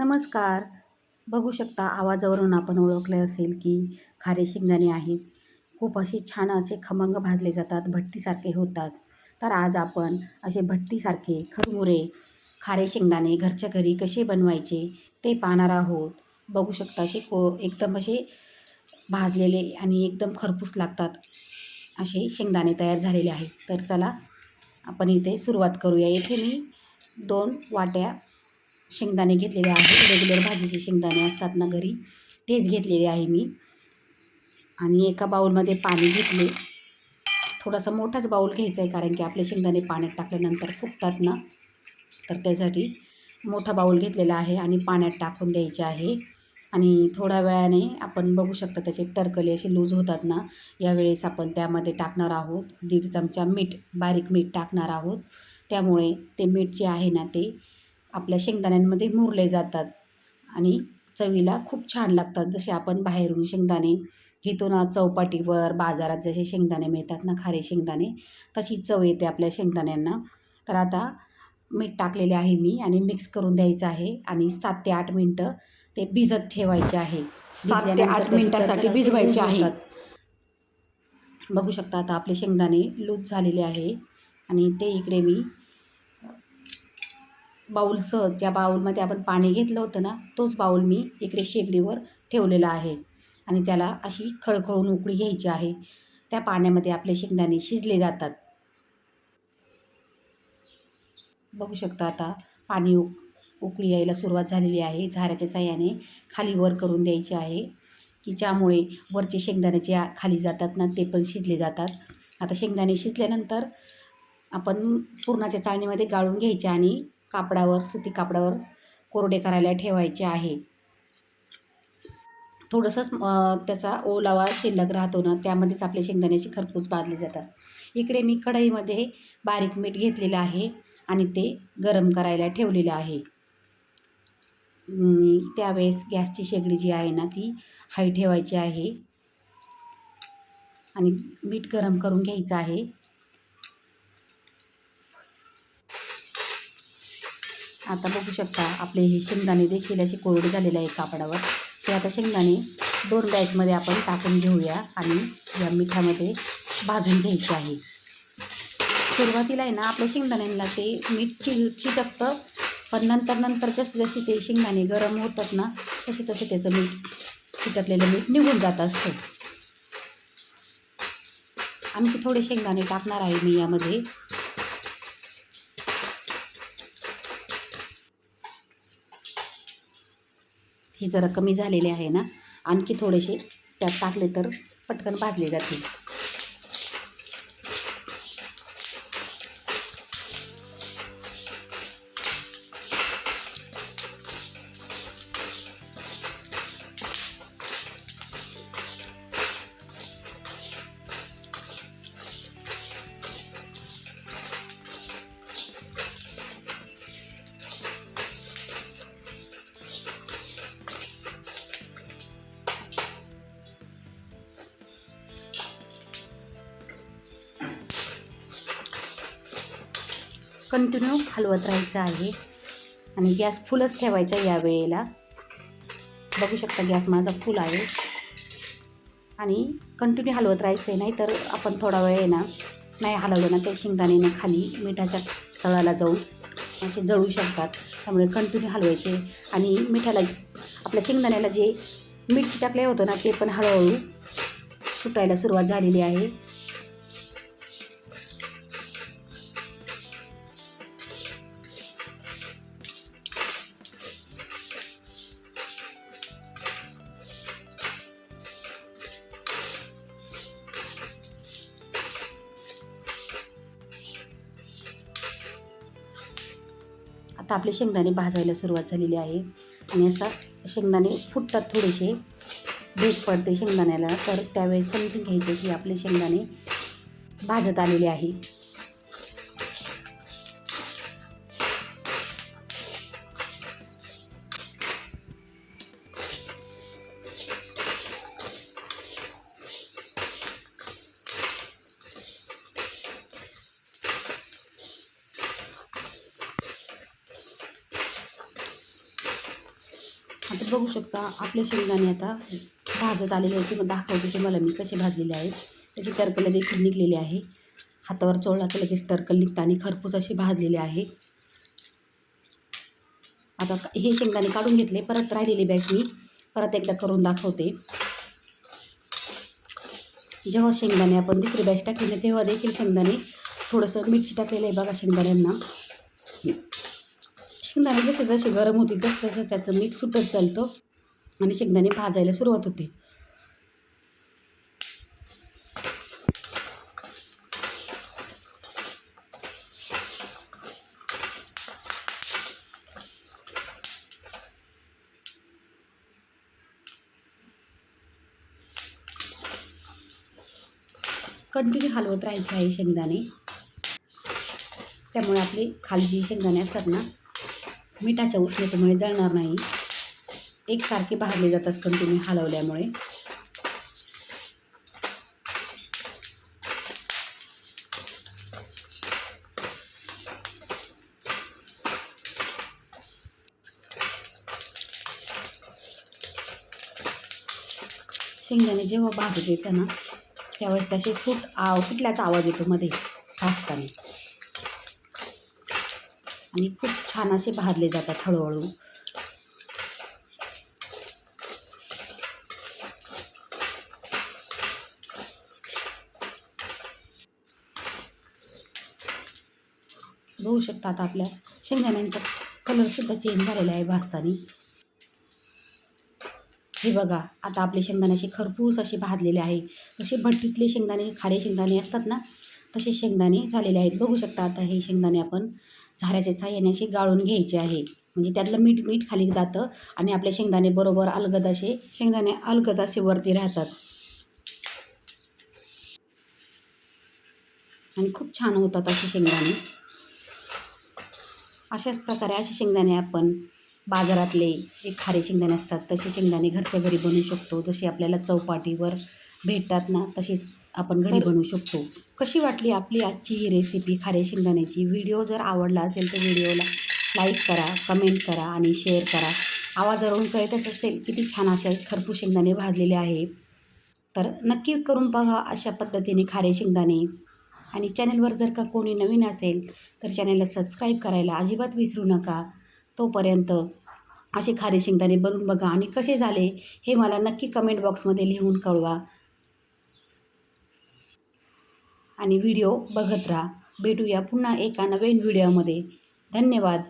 नमस्कार. बघू शकता आवाजावरून आपण ओळखले असेल की खारे शेंगदाणे आहेत. खूप असे छान असे खमंग भाजले जातात भट्टीसारखे होतात. तर आज आपण असे भट्टीसारखे खरमुरे खारे शेंगदाणे घरच्या घरी कसे बनवायचे ते पाहणार आहोत. बघू शकता असे को एकदम असे भाजलेले आणि एकदम खरपूस लागतात असे शेंगदाणे तयार झालेले आहेत. तर चला आपण इथे सुरुवात करूया. येथे मी दोन वाट्या शेंगदाणे घेतलेले आहे. रेग्युलर भाजीचे शेंगदाणे असतात ना घरी तेच घेतलेले आहे मी. आणि एका बाऊलमध्ये पाणी घेतले. थोडासा मोठाच बाऊल घ्यायचा आहे कारण की आपले शेंगदाणे पाण्यात टाकल्यानंतर फुगतात ना. तर त्यासाठी मोठा बाऊल घेतलेला आहे आणि पाण्यात टाकून द्यायचे आहे. आणि थोड्या वेळाने आपण बघू शकता त्याचे टरकले असे लूज होतात ना. यावेळेस आपण त्यामध्ये टाकणार आहोत. दीड चमचा मीठ बारीक मीठ टाकणार आहोत. त्यामुळे ते मीठ जे आहे ना ते आपल्या शेंगदाण्यांमध्ये मुरले जातात. आणि चवीला खूप छान लागतात. जसे आपण बाहेरून शेंगदाणे घेतो ना चौपाटीवर बाजारात जसे शेंगदाणे मिळतात ना खारे शेंगदाणे तशी चव येते आपल्या शेंगदाण्यांना. तर आता मीठ टाकलेले आहे मी आणि मिक्स करून द्यायचं आहे आणि सात ते आठ मिनटं ते भिजत ठेवायचे आहे. सात ते आठ मिनिटासाठी भिजवायचे लूज आहे. होतात. बघू शकता आता आपले शेंगदाणे लूज झालेले आहे. आणि ते इकडे मी बाऊलसह ज्या बाऊलमध्ये आपण पाणी घेतलं होतं ना तोच बाऊल मी इकडे शेगडीवर ठेवलेला आहे. आणि त्याला अशी खळखळून उकळी घ्यायची आहे. त्या पाण्यामध्ये आपले शेंगदाणे शिजले जातात. बघू शकता आता पाणी उक उकळी यायला सुरुवात झालेली आहे. झाऱ्याच्या साह्याने खाली वर करून द्यायचे आहे की ज्यामुळे वरचे शेंगदाणे जे खाली जातात ना ते पण शिजले जातात. आता शेंगदाणे शिजल्यानंतर आपण पुरणाच्या चाळणीमध्ये गाळून घ्यायचे आणि कापडावर सुती कापडावर कोरडे करायला ठेवायचे आहे. थोडंसंच त्याचा ओलावा शिल्लक राहतो ना त्यामध्येच आपले शेंगदाण्याची खरपूस भाजले जातात. इकडे मी कढईमध्ये बारीक मीठ घेतलेलं आहे आणि ते गरम करायला ठेवलेलं आहे. त्यावेळेस गॅसची शेगडी जी आहे ना ती हाय ठेवायची आहे. आणि मीठ गरम करून घ्यायचं आहे. आता बघू शकता आपले हे शेंगदाणे देखील असे कोरडे झालेले आहे कापडावर. ते आता शेंगदाणे दोन बॅचमध्ये आपण टाकून घेऊया आणि या मिठामध्ये भाजून घ्यायचे आहे. सुरुवातीला आहे ना आपल्या शेंगदाण्यांना ते मीठ चि चिटकतं पण नंतर नंतर जसे जसे ते शेंगदाणे गरम होतात ना तसे तसे त्याचं मीठ चिटकलेलं मीठ निघून जात असतं. आणखी थोडे शेंगदाणे टाकणार आहे मी यामध्ये. हे जरा कमी झालेले आहे ना आणखी थोडेसे त्यात टाकले तर पटकन भाजले जातील. कंटिन्यू हलवत राहायचं आहे. आणि गॅस फुलच ठेवायचा या वेळेला. बघू शकता गॅस माझा फुल आहे. आणि कंटिन्यू हलवत राहायचं आहे नाही तर आपण थोडा वेळ आहे ना नाही हलवलं ना त्या शेंगदाण्यानं खाली मिठाच्या तळाला जाऊन असे जळू शकतात. त्यामुळे कंटिन्यू हलवायचे. आणि मिठाला आपल्या शेंगदाण्याला जे मीठ टाकले होतं ना ते पण हळूहळू सुटायला सुरुवात झालेली आहे. आता आपले शेंगदाणे भाजायला सुरुवात झालेली आहे. आणि असा शेंगदाणे फुटतात थोडेसे. भेट पडते शेंगदाण्याला. तर त्यावेळेस समजून घ्यायचं की आपले शेंगदाणे भाजत आलेले आहे. आता बघू शकता आपले शेंगदाणे आता भाजत आलेले आहेत. किंवा दाखवते तुम्हाला मी कसे भाजलेले आहेत. त्याची टरकलं देखील निघलेली आहे. हातावर चोळला की लगेच टर्कल निघतं आणि खरपूस असे भाजलेले आहे. आता हे शेंगदाणे काढून घेतले. परत राहिलेली बॅच मी परत एकदा करून दाखवते. जेव्हा शेंगदाणे आपण दुसरी बॅच टाकली तेव्हा देखील शेंगदाणे थोडंसं मिरची टाकलेलं आहे बघा शेंगदाण्यांना. शेंगदाणे जसे जसे गरम होतील तसं तसं त्याचं मीठ सुटत चालतं. आणि शेंगदाणे भाजायला सुरुवात होते. कंटिन्यू हलवत राहायचे आहे शेंगदाणे. त्यामुळे आपले खालची शेंगदाणे असतात ना मिठाच्या उष्णतेमुळे जळणार नाही. एकसारखे भाजले जातात कंटिन्यू हलवल्यामुळे. शेंगदाणे जेव्हा भाजत येतं ना त्यावेळेस त्याचे फूट आव फुटल्याचा आवाज येतो मध्ये भाजताना आणि खूप छान असे भाजले जातात हळूहळू. बघू शकता आता आपल्या शेंगदाण्यांचा कलरसुद्धा चेंज झालेला आहे भाजताना हे बघा आता आपले शेंगदाणे असे खरपूस असे भाजलेले आहे. जसे भट्टीतले शेंगदाणे खारे शेंगदाणे असतात ना तसे शेंगदाणे झालेले आहेत. बघू शकता आता हे शेंगदाणे आपण झाऱ्याच्या साह्याने असे गाळून घ्यायचे आहे. म्हणजे त्यातलं मीठ मीठ खाली जातं आणि आपले शेंगदाणे बरोबर अलगद असे शेंगदाणे अलगद असे वरती राहतात. आणि खूप छान होतात असे शेंगदाणे. अशाच प्रकारे असे शेंगदाणे आपण बाजारातले जे खारे शेंगदाणे असतात तसे शेंगदाणे घरच्या घरी बनवू शकतो. जसे आपल्याला चौपाटीवर भेटतात ना तशीच आपण घरी बनवू शकतो. कशी वाटली आपली आजची ही रेसिपी खारे शेंगदाण्याची? व्हिडिओ जर आवडला असेल तर व्हिडिओला लाईक करा कमेंट करा आणि शेअर करा. आवाजावरून कळतच असेल किती छान असे खरपूस शेंगदाणे भाजलेले आहे तर नक्की करून बघा अशा पद्धतीने खारे शेंगदाणे. आणि चॅनलवर जर का कोणी नवीन असेल तर चॅनलला सबस्क्राईब करायला अजिबात विसरू नका. तोपर्यंत असे खारे शेंगदाणे बनवून बघा. आणि कसे झाले हे मला नक्की कमेंट बॉक्समध्ये लिहून कळवा. आणि व्हिडिओ बघत राहा. भेटूया पुन्हा एका नवीन व्हिडिओमध्ये. धन्यवाद.